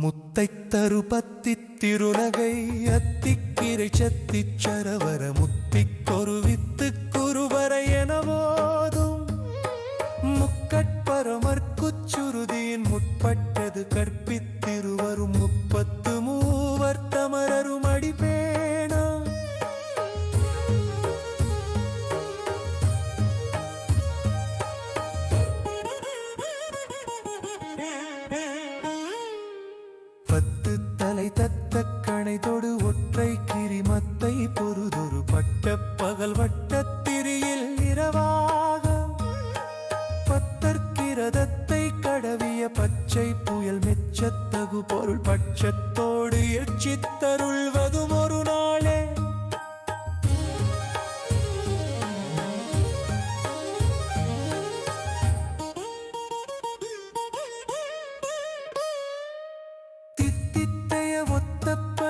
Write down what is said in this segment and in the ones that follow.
முத்தை தருபத்தி திருநகை அத்திக்கிரை சத்தி சரவர முத்திக்கொரு வித்து குருவர எனவோதும். முக்கட்பரமர்க்குச்சுருதியின் முற்பட்டது கற்பித்திருவரும் முப்பத்து பத்து தலை தத்தக்கணை தொடு ஒற்றை கிரிமத்தை பொறுதொரு பட்ட பகல் வட்டத்திரியில் இரவாக. பத்தற்கிரதத்தை கடவிய பச்சை புயல் மெச்சத்தகு பொருள் பட்சத்தோடு எச்சித்தருள்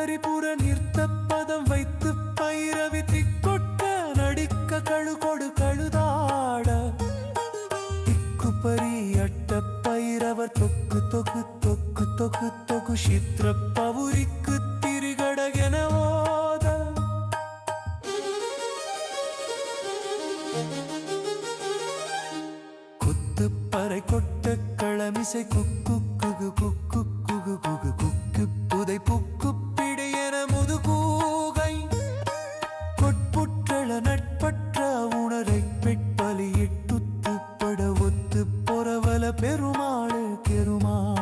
பரிபுர நிறுத்த பதம் வைத்து பைரவி திக்கொட்ட நடிக்க கழு கொடு கழுதாட. திக்கு பரி அட்ட பைரவர் தொக்கு தொகு தொக்கு தொகு தொகு சித்திர பவுரிக்கு திரிகடகென ஓத. குத்து பறை கொட்ட களமிசை குக்கு குக்கு குகு குக்கு பெருமாள் கெருமாள்.